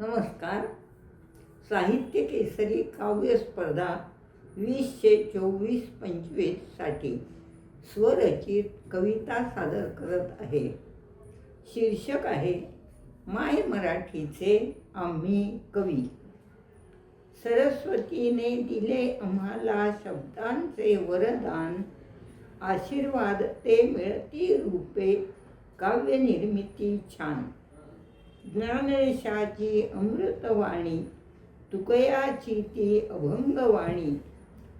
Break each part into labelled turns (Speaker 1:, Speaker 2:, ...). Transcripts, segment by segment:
Speaker 1: नमस्कार. साहित्य केसरी काव्य स्पर्धा वीसशे चोवीस पंचवीससाठी स्वरचित कविता सादर करत आहे. शीर्षक आहे माय मराठीचे आम्ही कवी. सरस्वतीने दिले आम्हाला शब्दांचे वरदान. आशीर्वाद ते मिळती रूपे. काव्यनिर्मिती छान. ज्ञानेशाची अमृतवाणी तुकयाची ती अभंगवाणी.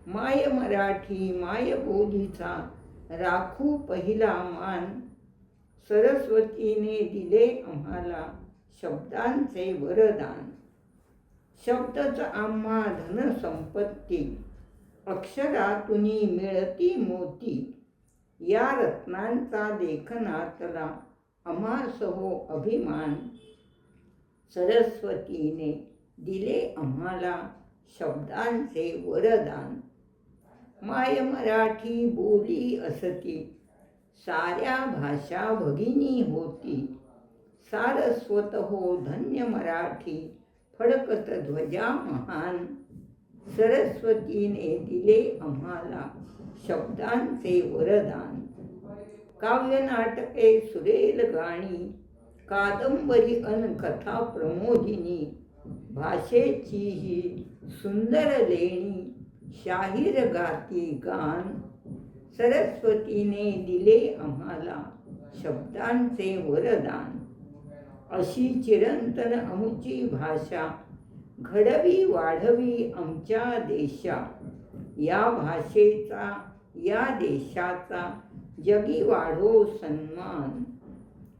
Speaker 1: माय मराठी माय बोलीचा राखू पहिला मान. सरस्वतीने दिले आम्हाला शब्दांचे वरदान. शब्दच आम्हा धनसंपत्ती. अक्षरातुनी मिळती मोती. या रत्नांचा लेखनातला आम्हासहो अभिमान. सरस्वतीने दिले आम्हाला शब्दांचे वरदान. माय मराठी बोली असती साऱ्या भाषा भगिनी होती. सारस्वत हो धन्य मराठी फडकत ध्वजा महान. सरस्वतीने दिले आम्हाला शब्दांचे वरदान. काव्यनाटके सुरेल गाणी कादंबरी अन कथा प्रमोदिनी. भाषेची ही सुंदर लेणी शाहीर गाती गान. सरस्वतीने दिले आम्हाला शब्दांचे वरदान. अशी चिरंतन आमची भाषा घडवी वाढवी आमच्या देशा. या भाषेचा या देशाचा जगी वाढो सन्मान.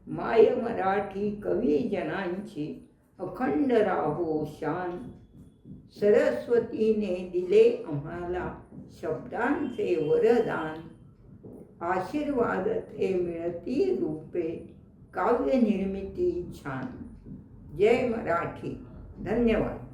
Speaker 1: माय मराठी कवी जनांची अखंड राहो शान. सरस्वतीने दिले आम्हाला शब्दांचे वरदान. आशीर्वाद ते मिळती रूपे काव्य निर्मिती छान. जय मराठी. धन्यवाद.